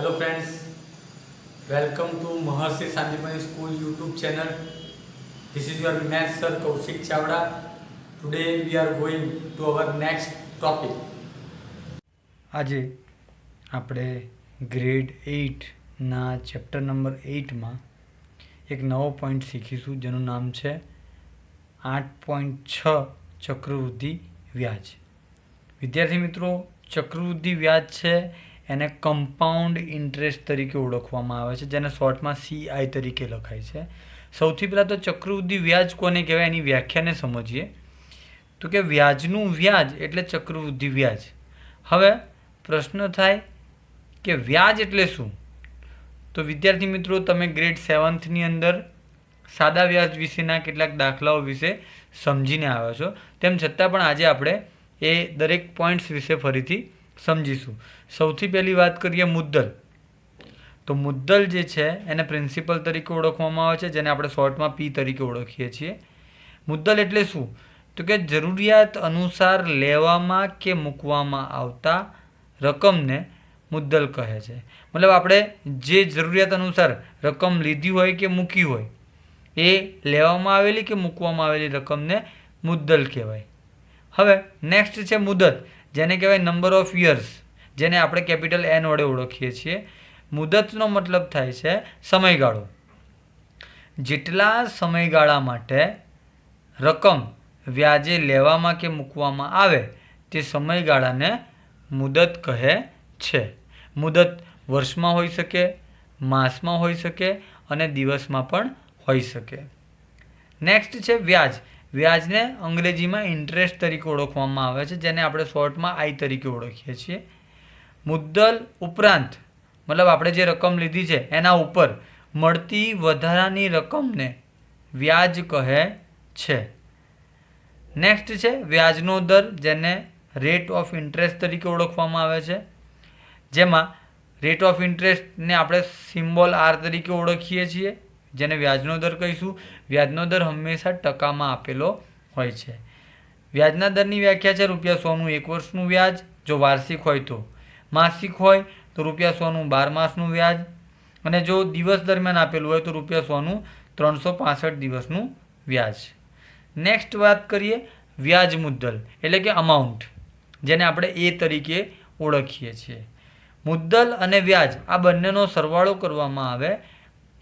Hello friends, welcome to Maharshi Sandipani School YouTube channel. This is your math sir Kaushik Chavda. Today we are going to our next topic. આજે આપણે grade એઇટના chapter number એઇટમાં એક નવો point શીખીશું જેનું નામ છે આઠ પોઈન્ટ છ ચક્રવૃદ્ધિ વ્યાજ વિદ્યાર્થી મિત્રો ચક્રવૃદ્ધિ વ્યાજ છે એને કમ્પાઉન્ડ ઇન્ટરેસ્ટ તરીકે ઓળખવામાં આવે છે, જેને શોર્ટમાં સીઆઈ તરીકે લખાય છે. સૌથી પહેલાં તો ચક્રવૃદ્ધિ વ્યાજ કોને કહેવાય? એની વ્યાખ્યાને સમજીએ. તો કે વ્યાજનું વ્યાજ એટલે ચક્રવૃદ્ધિ વ્યાજ. હવે પ્રશ્ન થાય કે વ્યાજ એટલે શું? તો વિદ્યાર્થી મિત્રો, તમે ગ્રેડ સેવન્થની અંદર સાદા વ્યાજ વિશેના કેટલાક દાખલાઓ વિશે સમજીને આવ્યા છો. તેમ છતાં પણ આજે આપણે એ દરેક પોઈન્ટ્સ વિશે ફરીથી સમજીશું. સૌથી પહેલી વાત કરીએ મુદ્દલ. તો મુદ્દલ જે છે, એને પ્રિન્સિપલ તરીકે ઓળખવામાં આવે છે, જેને આપણે શોર્ટમાં પી તરીકે ઓળખીએ છીએ. મુદ્દલ એટલે શું? તો કે જરૂરિયાત અનુસાર લેવામાં કે મૂકવામાં આવતા રકમને મુદ્દલ કહે છે. મતલબ આપણે જે જરૂરિયાત અનુસાર રકમ લીધી હોય કે મૂકી હોય, એ લેવામાં આવેલી કે મૂકવામાં આવેલી રકમને મુદ્દલ કહેવાય. હવે નેક્સ્ટ છે મુદત. જેને કહેવાય નંબર ઓફ યર્સ જેને આપણે કેપિટલ એન વડે ઓળખીએ છીએ. મુદતનો મતલબ થાય છે સમયગાળો. જેટલા સમયગાળા માટે રકમ વ્યાજે લેવામાં કે મૂકવામાં આવે, તે સમયગાળાને મુદત કહે છે. મુદત વર્ષમાં હોઈ શકે, માસમાં હોઈ શકે અને દિવસમાં પણ હોઈ શકે. નેક્સ્ટ છે વ્યાજ. વ્યાજને અંગ્રેજીમાં ઇન્ટરેસ્ટ તરીકે ઓળખવામાં આવે છે, જેને આપણે શોર્ટમાં આઈ તરીકે ઓળખીએ છીએ. મુદ્દલ ઉપરાંત, મતલબ આપણે જે રકમ લીધી છે, એના ઉપર મળતી વધારાની રકમને વ્યાજ કહે છે. નેક્સ્ટ છે, વ્યાજનો દર, જેને રેટ ઓફ ઇન્ટરેસ્ટ તરીકે ઓળખવામાં આવે છે. જેમાં રેટ ઓફ ઇન્ટરેસ્ટને આપણે સિમ્બોલ આર તરીકે ઓળખીએ છીએ. જેને વ્યાજનો દર કહીશું, વ્યાજનો દર હંમેશા ટકામાં આપેલો હોય છે. વ્યાજના દરની વ્યાખ્યા છે રૂપિયા સોનું એક વર્ષનું વ્યાજ, જો વાર્ષિક હોય તો માસિક હોય તો રૂપિયા સોનું બાર માસનું વ્યાજ, અને જો દિવસ દરમિયાન આપેલું હોય તો રૂપિયા સોનું ત્રણસો પાસઠ દિવસનું વ્યાજ. નેક્સ્ટ વાત કરીએ વ્યાજ મુદ્દલ, એટલે કે અમાઉન્ટ જેને આપણે એ તરીકે ઓળખીએ છીએ. મુદ્દલ અને વ્યાજ, આ બંનેનો સરવાળો કરવામાં આવે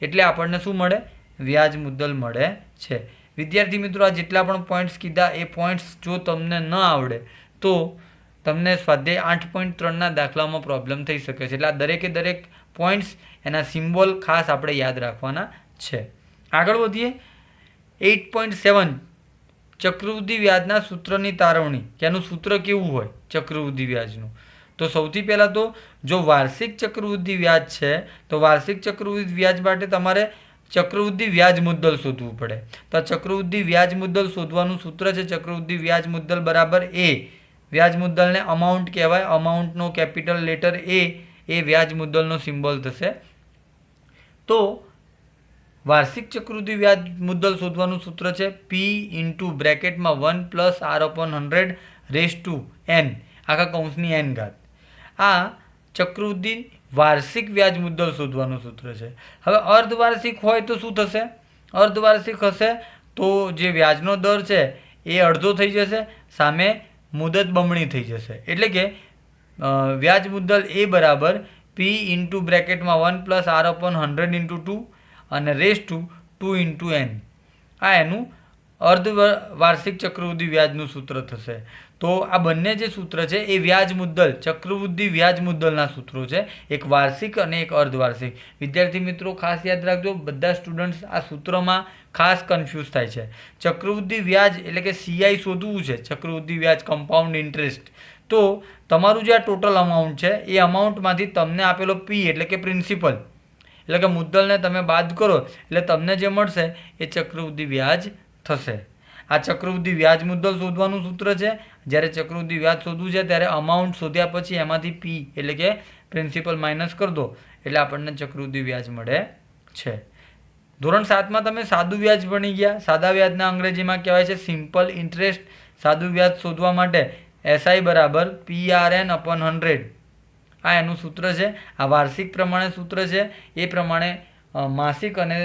એટલે આપણને શું મળે? વ્યાજ મુદ્દલ મળે છે. વિદ્યાર્થી મિત્રો, આ જેટલા પણ પોઈન્ટ્સ કીધા, એ પોઈન્ટ્સ જો તમને ન આવડે, તો તમને સ્વાધ્યાય આઠ પોઈન્ટ ત્રણના દાખલામાં પ્રોબ્લેમ થઈ શકે છે. એટલે આ દરેકે દરેક પોઈન્ટ્સ એના સિમ્બોલ ખાસ આપણે યાદ રાખવાના છે. આગળ વધીએ. એઇટ પોઈન્ટ સેવન ચક્રવૃદ્ધિ વ્યાજના સૂત્રની તારવણી. કે એનું સૂત્ર કેવું હોય? ચક્રવૃદ્ધિ વ્યાજનું. તો સૌથી પહેલાં તો જો વાર્ષિક ચક્રવૃદ્ધિ વ્યાજ છે, તો વાર્ષિક ચક્રવૃદ્ધિ વ્યાજ માટે તમારે ચક્રવૃદ્ધિ વ્યાજ મુદ્દલ શોધવું પડે. તો ચક્રવૃદ્ધિ વ્યાજ મુદ્દલ શોધવાનું સૂત્ર છે, ચક્રવૃદ્ધિ વ્યાજ મુદ્દલ બરાબર એ. વ્યાજ મુદ્દલને અમાઉન્ટ કહેવાય અમાઉન્ટનો કેપિટલ લેટર એ એ વ્યાજ મુદ્દલનો સિમ્બોલ થશે. તો વાર્ષિક ચક્રવૃદ્ધિ વ્યાજ મુદ્દલ શોધવાનું સૂત્ર છે P into બ્રેકેટમાં one plus R upon hundred raise to N આખા કૌંસની એન ઘાત. આ ચક્રવૃદ્ધિ વાર્ષિક વ્યાજ મુદ્દલ શોધવાનું સૂત્ર છે. હવે અર્ધવાર્ષિક હોય તો શું થશે? અર્ધવાર્ષિક હશે તો જે વ્યાજનો દર છે એ અડધો થઈ જશે, સામે મુદત બમણી થઈ જશે. એટલે કે વ્યાજ મુદ્દલ એ બરાબર P into બ્રેકેટમાં one plus R upon hundred into two અને raise to two into N આ એનું અર્ધ વાર્ષિક ચક્રવૃદ્ધિ વ્યાજનું સૂત્ર થશે. તો આ બંને જે સૂત્ર છે એ વ્યાજ મુદ્દલ ચક્રવૃદ્ધિ વ્યાજ મુદ્દલના સૂત્રો છે. એક વાર્ષિક અને એક અર્ધવાર્ષિક. વિદ્યાર્થી મિત્રો, ખાસ યાદ રાખજો, બધા સ્ટુડન્ટ્સ આ સૂત્રમાં ખાસ કન્ફ્યુઝ થાય છે. ચક્રવૃદ્ધિ વ્યાજ એટલે કે સીઆઈ શોધવું છે. ચક્રવૃદ્ધિ વ્યાજ કમ્પાઉન્ડ ઇન્ટરેસ્ટ તો તમારું જે આ ટોટલ અમાઉન્ટ છે, એ અમાઉન્ટમાંથી તમને આપેલો પી એટલે કે પ્રિન્સિપલ એટલે કે મુદ્દલને તમે બાદ કરો, એટલે તમને જે મળશે એ ચક્રવૃદ્ધિ વ્યાજ થશે. આ ચક્રવૃદ્ધિ વ્યાજ મુદ્દલ શોધવાનું સૂત્ર છે. જ્યારે ચક્રવૃદ્ધિ વ્યાજ શોધવું છે, ત્યારે અમાઉન્ટ શોધ્યા પછી એમાંથી પી એટલે કે પ્રિન્સિપલ માઇનસ કરી દો. એટલે આપણને ચક્રવૃદ્ધિ વ્યાજ મળે છે. ધોરણ સાતમાં તમે સાદું વ્યાજ ભણી ગયા. સાદા વ્યાજના અંગ્રેજીમાં કહેવાય છે સિમ્પલ ઇન્ટરેસ્ટ સાદું વ્યાજ શોધવા માટે એસઆઈ બરાબર P R N upon hundred આ એનું સૂત્ર છે. આ વાર્ષિક પ્રમાણે સૂત્ર છે. એ પ્રમાણે માસિક અને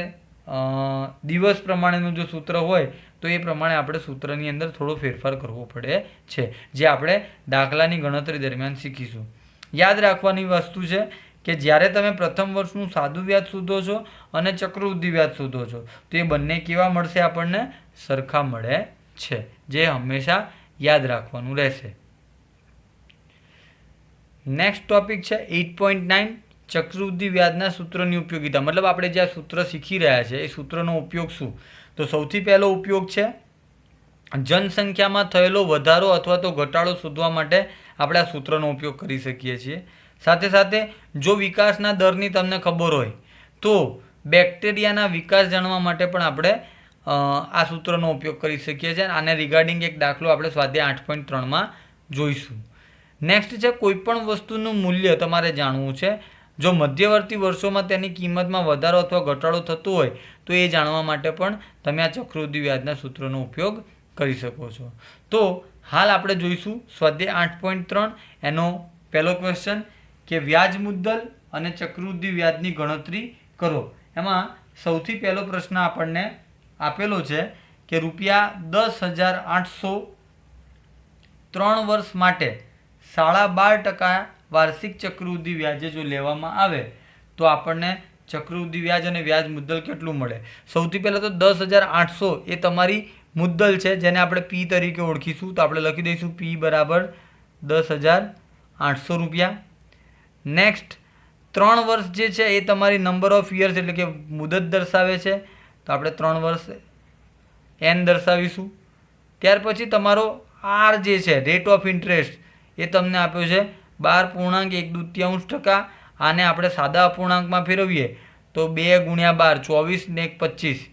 દિવસ પ્રમાણેનું જો સૂત્ર હોય તો એ પ્રમાણે આપણે સૂત્રની અંદર થોડો ફેરફાર કરવો પડે છે, જે આપણે દાખલાની ગણતરી દરમિયાન શીખીશું. યાદ રાખવાની વસ્તુ છે કે જ્યારે તમે પ્રથમ વર્ષનું સાદું વ્યાજ શોધો છો અને ચક્રવૃદ્ધિ વ્યાજ શોધો છો, તો એ બંને કેવા મળશે આપણને? સરખા મળે છે, જે હંમેશા યાદ રાખવાનું રહેશે. નેક્સ્ટ ટોપિક છે એઇટ પોઈન્ટ નાઇન ચક્રવૃદ્ધિ વ્યાજના સૂત્રની ઉપયોગિતા. મતલબ આપણે જે સૂત્ર શીખી રહ્યા છે, એ સૂત્રનો ઉપયોગ શું? તો સૌથી પહેલો ઉપયોગ છે જનસંખ્યામાં થયેલો વધારો અથવા તો ઘટાડો શોધવા માટે આપણે આ સૂત્રનો ઉપયોગ કરી શકીએ છીએ. સાથે સાથે જો વિકાસના દરની તમને ખબર હોય, તો બેક્ટેરિયાના વિકાસ જાણવા માટે પણ આપણે આ સૂત્રનો ઉપયોગ કરી શકીએ છીએ. આને રિગાર્ડિંગ એક દાખલો આપણે સ્વાધ્યાય આઠ પોઈન્ટ ત્રણમાં જોઈશું. નેક્સ્ટ છે, કોઈપણ વસ્તુનું મૂલ્ય તમારે જાણવું છે. જો મધ્યવર્તી વર્ષોમાં તેની કિંમતમાં વધારો અથવા ઘટાડો થતો હોય તો એ જાણવા માટે પણ તમે આ ચક્રવૃદ્ધિ વ્યાજના સૂત્રનો ઉપયોગ કરી શકો છો. તો હાલ આપણે જોઈશું સ્વાધ્યાય આઠ પોઈન્ટ ત્રણ, એનો પહેલો ક્વેશ્ચન કે વ્યાજ મુદ્દલ અને ચક્રવૃદ્ધિ વ્યાજની ગણતરી કરો. એમાં સૌથી પહેલો પ્રશ્ન આપણને આપેલો છે કે રૂપિયા દસ હજાર આઠસો ત્રણ વર્ષ માટે સાડા બાર ટકા વાર્ષિક ચક્રવૃદ્ધિ વ્યાજે જો લેવામાં આવે, તો આપણને ચક્રવૃદ્ધિ વ્યાજ અને વ્યાજ મુદ્દલ કેટલું મળે? સૌથી પહેલાં તો દસ હજાર આઠસો એ તમારી મુદ્દલ છે, જેને આપણે પી તરીકે ઓળખીશું. તો આપણે લખી દઈશું પી બરાબર દસ હજાર આઠસો રૂપિયા. નેક્સ્ટ ત્રણ વર્ષ જે છે એ તમારી નંબર ઓફ યર્સ એટલે કે મુદત દર્શાવે છે. તો આપણે ત્રણ વર્ષ એન દર્શાવીશું. ત્યાર પછી તમારો આર જે છે રેટ ઓફ ઇન્ટરેસ્ટ એ તમને આપ્યો છે બાર પૂર્ણાંક એક દૂત્યાંશ ટકા. આને આપણે સાદા અપૂર્ણાંકમાં ફેરવીએ તો બે ગુણ્યા બાર, ચોવીસ ને એક પચીસ.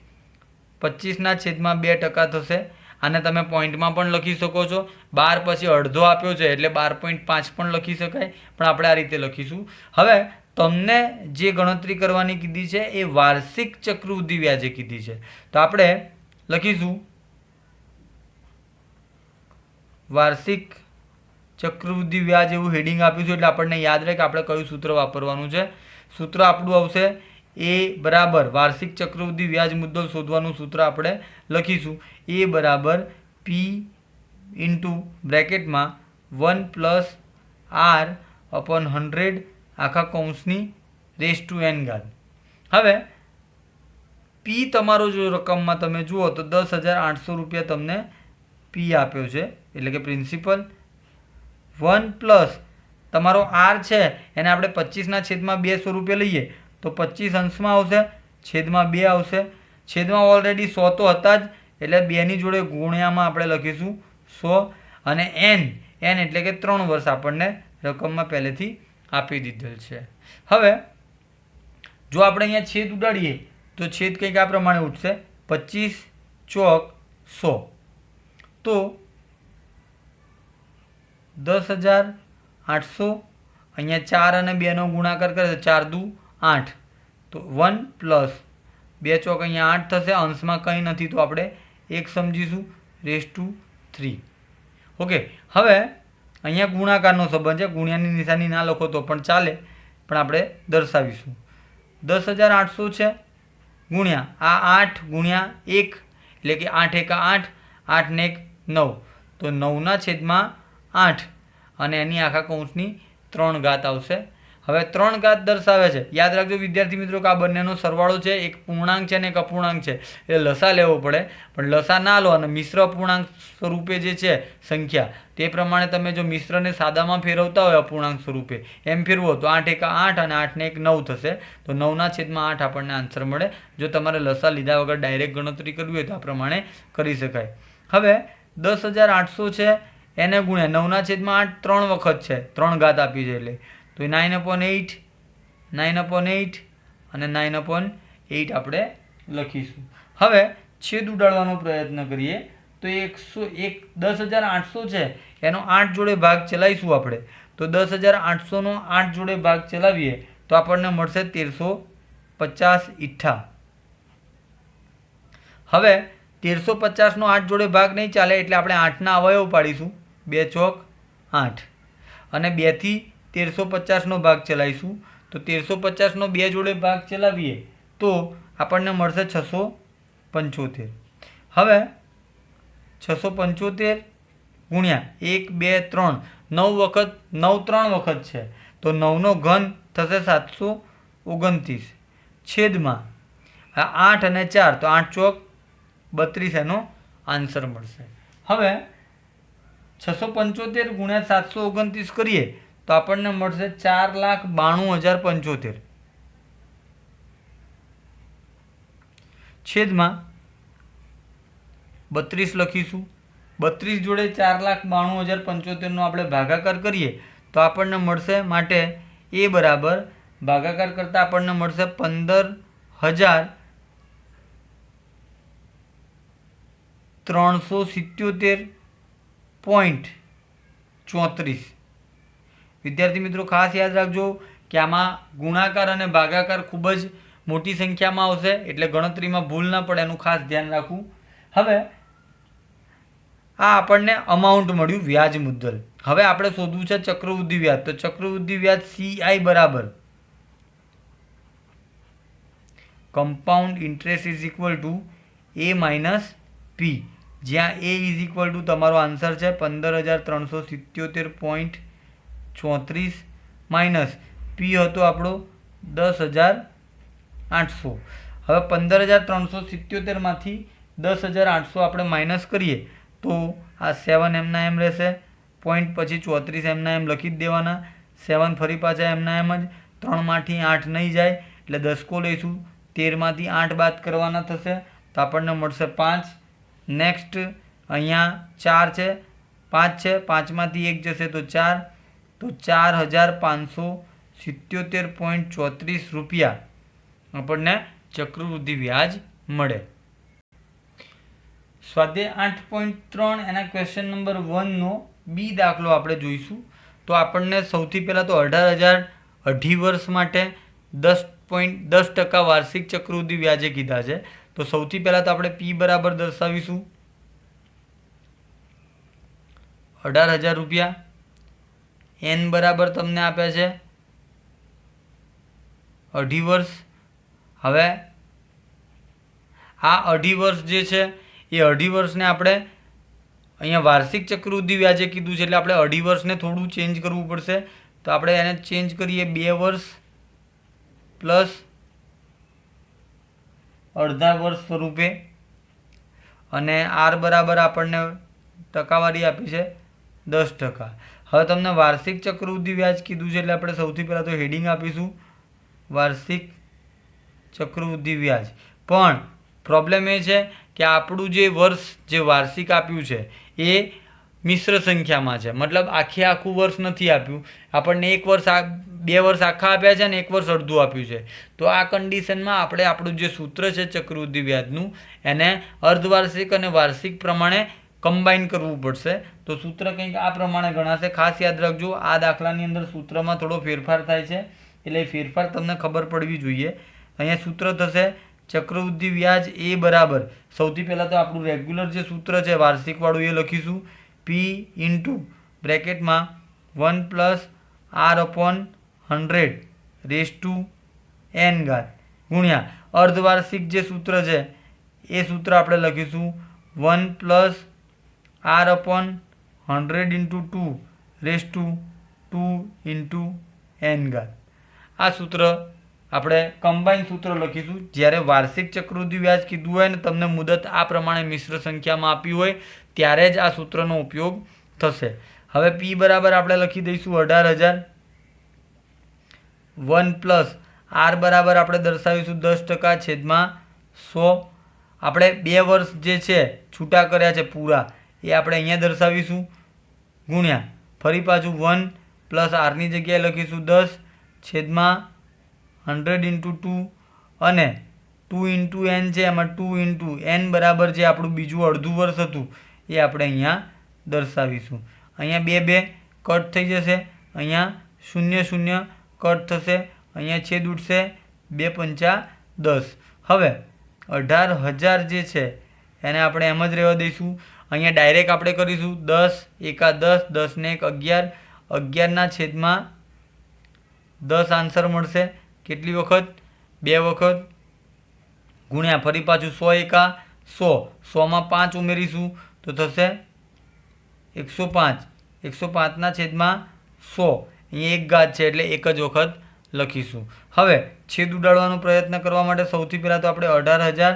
પચીસના છેદમાં બે ટકા થશે. આને તમે પોઈન્ટમાં પણ લખી શકો છો. બાર પછી અડધો આપ્યો છે એટલે બાર પોઈન્ટ પાંચ પણ લખી શકાય. પણ આપણે આ રીતે લખીશું. હવે તમને જે ગણતરી કરવાની કીધી છે એ વાર્ષિક ચક્રવૃદ્ધિ વ્યાજે કીધી છે. તો આપણે લખીશું. વાર્ષિક ચક્રવૃદ્ધિ વ્યાજ એવું હેડિંગ આપ્યું છે, એટલે આપણને યાદ રહે કે આપણે કયું સૂત્ર વાપરવાનું છે. સૂત્ર આપણું આવશે એ બરાબર વાર્ષિક ચક્રવૃદ્ધિ વ્યાજ મુદ્દલ શોધવાનું સૂત્ર આપણે લખીશું. એ બરાબર P into બ્રેકેટમાં one plus R upon hundred આખા કૌંસની રેસ ટુ એન ગાર્ડ હવે પી તમારો જો રકમમાં તમે જુઓ તો દસ હજાર આઠસો રૂપિયા તમને પી આપ્યો છે, એટલે કે પ્રિન્સિપલ વન પ્લસ તમારો આર છે, એને આપણે પચીસના છેદમાં બે સ્વરૂપે લઈએ, તો પચીસ અંશમાં આવશે, છેદમાં બે આવશે. છેદમાં ઓલરેડી સો તો હતા જ, એટલે બેની જોડે ગુણ્યામાં આપણે લખીશું સો અને એન એન એટલે કે ત્રણ વર્ષ આપણને રકમમાં પહેલેથી આપી દીધેલ છે. હવે, જો આપણે અહીંયા છેદ ઉડાડીએ, તો છેદ કંઈક આ પ્રમાણે ઉઠશે, પચીસ ચોક સો. તો દસ હજાર, આઠસો. અહીંયા ચાર અને બેનો ગુણાકાર કરે તો ચાર દુ આઠ. તો વન પ્લસ બે ચોક અહીંયા આઠ થશે. અંશમાં કંઈ નથી તો આપણે એક સમજીશું. Raise to three. ઓકે, હવે અહીંયા ગુણાકારનો સંબંધ છે. ગુણ્યાની નિશાની ના લખો તો પણ ચાલે, પણ આપણે દર્શાવીશું. દસ હજાર આઠસો છે. ગુણ્યા આ આઠ ગુણ્યા એક, એટલે કે આઠ એકા આઠ આઠ ને એક નવ. તો નવના છેદમાં આઠ. અને એની આખા કૌંસની ત્રણ ઘાત આવશે. હવે ત્રણ ઘાત દર્શાવે છે. યાદ રાખજો વિદ્યાર્થી મિત્રો કે આ બંનેનો સરવાળો છે, એક પૂર્ણાંક છે અને એક અપૂર્ણાંક છે. એટલે લસા લેવો પડે. પણ લસા ના લો અને મિશ્ર અપૂર્ણાંક સ્વરૂપે જે છે સંખ્યા, તે પ્રમાણે તમે જો મિશ્રને સાદામાં ફેરવતા હોય અપૂર્ણાંક સ્વરૂપે, એમ ફેરવો તો આઠ એક આઠ અને આઠને એક નવ થશે. તો નવના છેદમાં આઠ આપણને આન્સર મળે. જો તમારે લસા લીધા વગર ડાયરેક્ટ ગણતરી કરવી હોય તો આ પ્રમાણે કરી શકાય. હવે દસ હજાર આઠસો છે. એને ગુણ્યા નવના છેદમાં આઠ ત્રણ વખત છે. ત્રણ ઘાત આપી છે એટલે. તો nine upon eight nine upon eight અને નાઇન અપોન એઇટ આપણે લખીશું. હવે છેદ ઉડાડવાનો પ્રયત્ન કરીએ. તો એકસો એક, દસ હજાર આઠસો છે. એનો આઠ જોડે ભાગ ચલાવીશું આપણે. તો દસ હજાર આઠસોનો આઠ જોડે ભાગ ચલાવીએ તો આપણને મળશે તેરસો પચાસ ઈઠ્ઠા હવે તેરસો પચાસનો આઠ જોડે ભાગ નહીં ચાલે એટલે આપણે આઠના અવયવ પાડીશું. બે ચોક આઠ. અને બેથી તેરસો પચાસનો ભાગ ચલાવીશું. તો તેરસો પચાસનો બે જોડે ભાગ ચલાવીએ તો આપણને મળશે છસો પંચોતેર. હવે છસો પંચોતેર ગુણ્યા એક, બે, ત્રણ. નવ વખત, નવ ત્રણ વખત છે. તો નવનો ઘન થશે સાતસો ઓગણત્રીસ. છેદમાં આઠ અને ચાર, તો આઠ ચોક બત્રીસ એનો આન્સર મળશે. હવે છસો પંચોતેર ગુણ્યા સાતસો ઓગણત્રીસ કરીએ તો આપણને મળશે ચાર લાખ બાણું હજાર પંચોતેર. છેદમાં બત્રીસ લખીશું. બત્રીસ જોડે ચાર લાખ બાણું હજાર પંચોતેરનો આપણે ભાગાકાર કરીએ તો આપણને મળશે માટે એ બરાબર ભાગાકાર કરતાં આપણને મળશે પંદર હજાર ત્રણસો સિત્યોતેર. પોઈન્ટ ચોત્રીસ. વિદ્યાર્થી મિત્રો, ખાસ યાદ રાખજો કે આમાં ગુણાકાર અને ભાગાકાર ખૂબ જ મોટી સંખ્યામાં આવશે, એટલે ગણતરીમાં ભૂલ ના પડે, એનું ખાસ ધ્યાન રાખવું. હવે આ આપણને અમાઉન્ટ મળ્યું વ્યાજ મુદ્દલ. હવે આપણે શોધવું છે ચક્રવૃદ્ધિ વ્યાજ. તો ચક્રવૃદ્ધિ વ્યાજ સીઆઈ બરાબર. Compound interest is equal to A minus P જ્યાં એ ઇઝ ઇક્વલ ટુ તમારો આન્સર છે પંદર હજાર ત્રણસો સિત્યોતેર પોઈન્ટ ચોત્રીસ માઇનસ પી હતો આપણો દસ હજાર આઠસો. હવે પંદર હજાર ત્રણસો સિત્યોતેરમાંથી દસ હજાર આઠસો આપણે માઇનસ કરીએ તો આ સેવન એમના એમ રહેશે. પોઈન્ટ પછી ચોત્રીસ એમના એમ લખી જ દેવાના. સેવન ફરી પાછા એમના એમ જ. ત્રણમાંથી આઠ નહીં જાય, એટલે દસકો લઈશું. તેરમાંથી આઠ બાદ કરવાના થશે. તો આપણને મળશે પાંચ. નેક્સ્ટ અહીંયા ચાર છે, પાંચ છે, પાંચમાંથી એક જશે તો ચાર તો ચાર હજાર પાંચસો સિત્યોતેર પોઈન્ટ ચોત્રીસ રૂપિયા આપણને ચક્રવૃદ્ધિ વ્યાજ મળે. સ્વાધ્યાય આઠ પોઈન્ટ ત્રણ એના ક્વેશ્ચન નંબર વનનો બી દાખલો આપણે જોઈશું. તો આપણને સૌથી પહેલાં તો અઢાર હજાર અઢી વર્ષ માટે દસ પોઈન્ટ દસ ટકા વાર્ષિક ચક્રવૃદ્ધિ વ્યાજે કીધા છે. તો સૌથી પહેલાં તો આપણે પી બરાબર દર્શાવીશું. અઢાર હજાર રૂપિયા. એન બરાબર તમને આપ્યા છે. અઢી વર્ષ. હવે આ અઢી વર્ષ જે છે, એ અઢી વર્ષને આપણે અહીંયા વાર્ષિક ચક્રવૃદ્ધિ વ્યાજે કીધું છે, એટલે આપણે અઢી વર્ષને થોડું ચેન્જ કરવું પડશે. તો આપણે એને ચેન્જ કરીએ બે વર્ષ પ્લસ અડધા વર્ષ સ્વરૂપે. અને આર બરાબર આપણને ટકાવારી આપી છે દસ ટકા. હવે તમને વાર્ષિક ચક્રવૃદ્ધિ વ્યાજ કીધું છે એટલે આપણે સૌથી પહેલાં તો હેડિંગ આપીશું. વાર્ષિક ચક્રવૃદ્ધિ વ્યાજ. પણ પ્રોબ્લેમ એ છે કે આપણું જે વર્ષ જે વાર્ષિક આપ્યું છે એ મિશ્ર સંખ્યામાં છે. મતલબ આખે આખું વર્ષ નથી આપ્યું. આપણને એક વર્ષ આ, બે વર્ષ આખા આપ્યા છે અને એક વર્ષ અડધું આપ્યું છે. તો આ કન્ડિશનમાં આપણે આપણું જે સૂત્ર છે ચક્રવૃદ્ધિ વ્યાજનું એને અર્ધવાર્ષિક અને વાર્ષિક પ્રમાણે કમ્બાઈન કરવું પડશે. તો સૂત્ર કંઈક આ પ્રમાણે ગણાશે. ખાસ યાદ રાખજો, આ દાખલાની અંદર સૂત્રમાં થોડો ફેરફાર થાય છે. એટલે ફેરફાર તમને ખબર પડવી જોઈએ. અહીંયા સૂત્ર થશે ચક્રવૃદ્ધિ વ્યાજ એ બરાબર. સૌથી પહેલાં તો આપણું રેગ્યુલર જે સૂત્ર છે, વાર્ષિકવાળું એ લખીશું. P into બ્રેકેટમાં one plus R upon hundred raise to N ઘાત ગુણ્યા અર્ધવાર્ષિક જે સૂત્ર છે, એ સૂત્ર આપણે લખીશું. One plus R upon hundred into two raise to two into N ઘાત. આ સૂત્ર આપણે કમ્બાઈન સૂત્ર લખીશું. જ્યારે વાર્ષિક ચક્રવૃદ્ધિ વ્યાજ કીધું હોય ને, તમને મુદત આ પ્રમાણે મિશ્ર સંખ્યામાં આપી હોય ત્યારે જ આ સૂત્રનો ઉપયોગ થશે. હવે પી બરાબર આપણે લખી દઈશું અઢાર હજાર. વન પ્લસ આર બરાબર આપણે દર્શાવીશું દસ ટકા છેદમાં સો. આપણે બે વર્ષ જે છે, છૂટા કર્યા છે પૂરા, એ આપણે અહીંયા દર્શાવીશું. ગુણ્યા, ફરી પાછું વન પ્લસ આરની જગ્યાએ લખીશું દસ છેદમાં હંડ્રેડ ઇન્ટુ ટુ અને ટુ ઇન્ટુ એન છે, એમાં ટુ ઇન્ટુ એન બરાબર જે આપણું બીજું અડધું વર્ષ હતું એ આપણે અહીંયા દર્શાવીશું. અહીંયા બે બે કટ થઈ જશે. અહીંયા શૂન્ય શૂન્ય કટ થશે. અહીંયા છેદ ઉઠશે બે પંચા દસ. હવે અઢાર હજાર જે છે, એને આપણે એમ જ રહેવા દઈશું. અહીંયા ડાયરેક્ટ આપણે કરીશું દસ, એકા દસ દસને એક અગિયાર. અગિયારના છેદમાં દસ આન્સર મળશે. કેટલી વખત? બે વખત. ગુણ્યા ફરી પાછું સો એકા સો. સોમાં પાંચ ઉમેરીશું. તો થશે એકસો પાંચ. એકસો પાંચના છેદમાં સો. અહીંયા એક ગાદ છે એટલે એક જ વખત લખીશું. હવે છેદ ઉડાડવાનો પ્રયત્ન કરવા માટે સૌથી પહેલાં તો આપણે અઢાર હજાર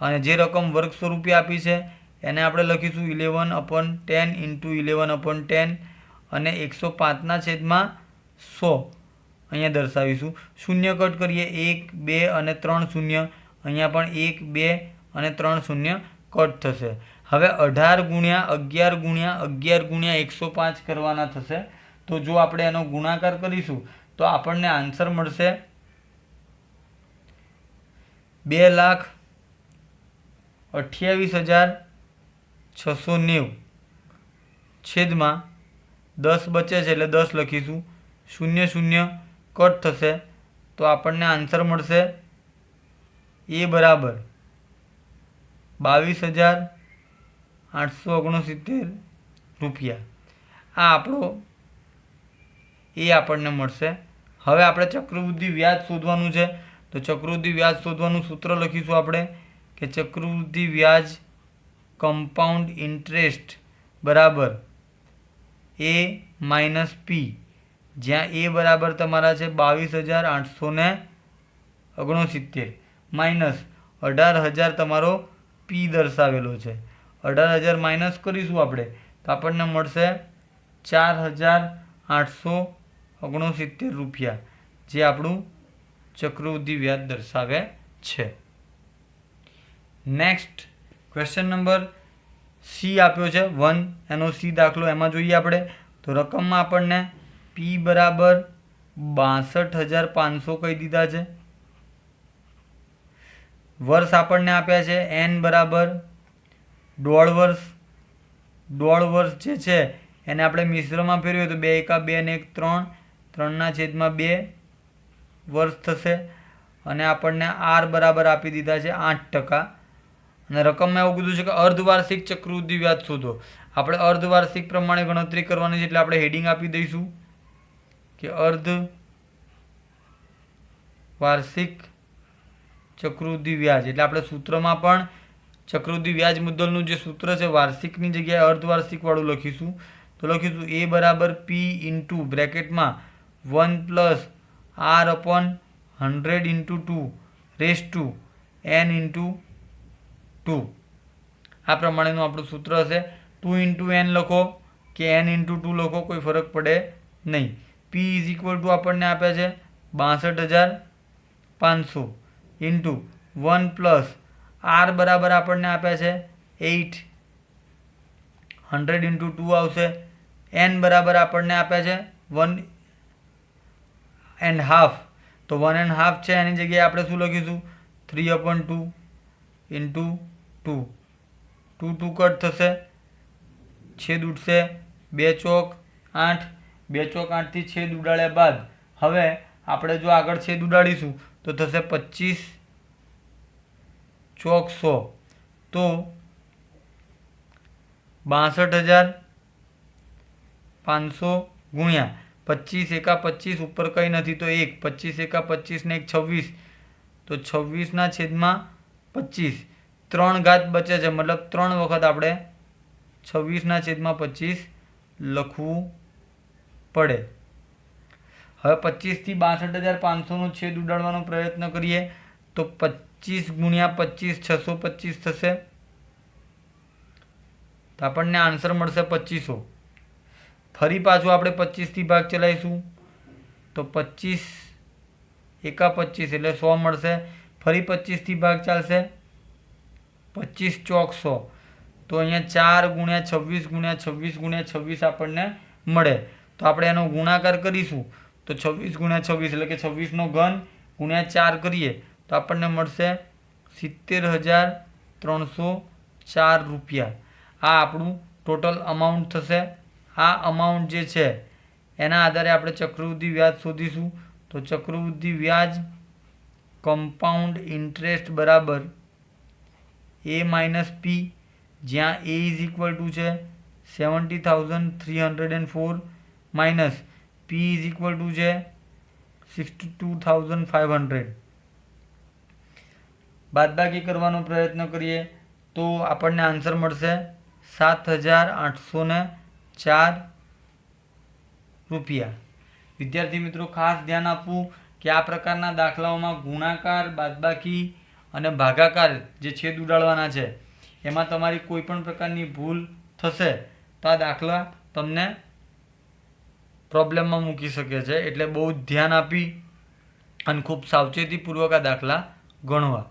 અને જે રકમ વર્ગ સ્વરૂપે આપી છે, એને આપણે લખીશું eleven upon ten into eleven upon ten અને એકસો પાંચના છેદમાં સો. અહીંયા દર્શાવીશું. શૂન્ય કટ કરીએ, એક, બે અને ત્રણ શૂન્ય. અહીંયા પણ એક, બે અને ત્રણ શૂન્ય કટ થશે. હવે અઢાર ગુણ્યા અગિયાર ગુણ્યા અગિયાર ગુણ્યા એકસો પાંચ કરવાના થશે. તો જો આપણે એનો ગુણાકાર કરીશું, તો આપણને આન્સર મળશે બે લાખ અઠ્યાવીસ હજાર છસો નેવું. છેદમાં દસ બચે છે એટલે દસ લખીશું. શૂન્ય શૂન્ય કટ થશે, તો આપણને આન્સર મળશે એ બરાબર બાવીસ હજાર આઠસો ઓગણસિત્તેર રૂપિયા. આ આપણો એ આપણને મળશે. હવે આપણે ચક્રવૃદ્ધિ વ્યાજ શોધવાનું છે. તો ચક્રવૃદ્ધિ વ્યાજ શોધવાનું સૂત્ર લખીશું આપણે કે ચક્રવૃદ્ધિ વ્યાજ કમ્પાઉન્ડ ઇન્ટરેસ્ટ બરાબર એ માઇનસ પી જ્યાં એ બરાબર તમારા છે બાવીસ હજાર આઠસો ને ઓગણસિત્તેર. માઇનસ અઢાર હજાર તમારો પી દર્શાવેલો છે. અઢાર હજાર માઇનસ કરીશું આપણે, તો આપણને મળશે ચાર હજાર આઠસો ઓગણસિત્તેર રૂપિયા, જે આપણું ચક્રવૃદ્ધિ વ્યાજ દર્શાવે છે. નેક્સ્ટ ક્વેશ્ચન નંબર સી આપ્યો છે વન એનો સી દાખલો એમાં જોઈએ આપણે, તો રકમમાં આપણને પી બરાબર બાસઠ હજાર પાંચસો કહી દીધા છે. વર્ષ આપણને આપ્યા છે એન બરાબર દોઢ વર્ષ દોઢ વર્ષ જે છે, એને આપણે મિશ્રમાં ફેરવીએ તો બે એકા બે ને એક ત્રણ, ત્રણના છેદમાં બે વર્ષ થશે. અને આપણને આર બરાબર આપી દીધા છે આઠ ટકા. અને રકમમાં એવું કીધું છે કે અર્ધવાર્ષિક ચક્રવૃદ્ધિ વ્યાજ શોધો. આપણે અર્ધવાર્ષિક પ્રમાણે ગણતરી કરવાની છે એટલે આપણે હેડિંગ આપી દઈશું કે અર્ધ વાર્ષિક ચક્રવૃદ્ધિ વ્યાજ એટલે આપણે સૂત્રમાં પણ ચક્રવૃદ્ધિ વ્યાજ મુદ્દલનું જે સૂત્ર છે, વાર્ષિકની જગ્યાએ અર્ધવાર્ષિકવાળું લખીશું. તો લખીશું એ બરાબર P into બ્રેકેટમાં one plus R upon hundred into two raise to N into two આ પ્રમાણેનું આપણું સૂત્ર હશે. ટુ ઇન્ટુ એન લખો કે એન ઇન્ટુ ટુ લખો, કોઈ ફરક પડે નહીં. પી ઇઝ ઇક્વલ ટુ આપણને આપ્યા છે બાસઠ હજાર પાંચસો ઇન્ટુ વન પ્લસ આર બરાબર આપણને આપ્યા છે એઇટ. હંડ્રેડ ઇન્ટુ ટુ આવશે. એન બરાબર આપણને આપ્યા છે વન એન્ડ હાફ. તો વન એન્ડ હાફ છે, એની જગ્યાએ આપણે શું લખીશું? Three upon two into two. Two two cut થશે. છેદ ઉઠશે બે ચોક આઠ. બે ચોક આઠથી છેદ ઉડાડ્યા બાદ. હવે આપણે જો આગળ છેદ ઉડાડીશું, તો થશે પચીસ. ચોક સો તો બાસઠ હજાર પાંચસો ગુણ્યા. પચીસ એકા પચીસ ઉપર કંઈ નથી તો એક. પચીસ એકા પચીસ એક છવ્વીસ. તો છવ્વીસના છેદમાં પચીસ. ત્રણ ઘાત બચે છે. મતલબ ત્રણ વખત આપણે છવ્વીસના છેદમાં પચીસ લખવું પડે. હવે પચીસથી બાસઠ હજાર પાંચસોનો છેદ ઉડાડવાનો પ્રયત્ન કરીએ તો પચીસ ગુણ્યા પચીસ છસો પચીસ થશે. તો આપણને આન્સર મળશે પચીસો. ફરી પાછું આપણે પચીસથી ભાગ ચલાવીશું. તો પચીસ એકા પચીસ એટલે સો મળશે. ફરી પચીસથી ભાગ ચાલશે. પચીસ ચોક સો. તો અહીંયા ચાર ગુણ્યા છવ્વીસ ગુણ્યા છવ્વીસ ગુણ્યા છવ્વીસ આપણને મળે. તો આપણે એનો ગુણાકાર કરીશું. તો છવ્વીસ ગુણ્યા છવ્વીસ એટલે કે છવ્વીસનો ઘન ગુણ્યા ચાર કરીએ. તો આપણને મળશે સિત્તેર હજાર ત્રણસો ચાર રૂપિયા. આ આપણું ટોટલ અમાઉન્ટ થશે. આ અમાઉન્ટ જે છે, એના આધારે આપણે ચક્રવૃદ્ધિ વ્યાજ શોધીશું. તો ચક્રવૃદ્ધિ વ્યાજ કમ્પાઉન્ડ ઇન્ટરેસ્ટ બરાબર એ માઇનસ પી જ્યાં એ ઇઝ ઇક્વલ ટુ છે seventy thousand three hundred and four minus P is equal to છે sixty two thousand five hundred બાદબાકી કરવાનો પ્રયત્ન કરીએ તો આપણને આન્સર મળશે સાત હજાર આઠસો ચાર રૂપિયા. વિદ્યાર્થી મિત્રો, ખાસ ધ્યાન આપવું કે આ પ્રકારના દાખલાઓમાં ગુણાકાર, બાદબાકી અને ભાગાકાર જે છેદ ઉડાડવાના છે, એમાં તમારી કોઈ પણ પ્રકારની ભૂલ થશે તો આ દાખલા તમને પ્રોબ્લેમમાં મૂકી શકે છે. એટલે બહુ ધ્યાન આપી અને ખૂબ સાવચેતીપૂર્વક આ દાખલા ગણવા.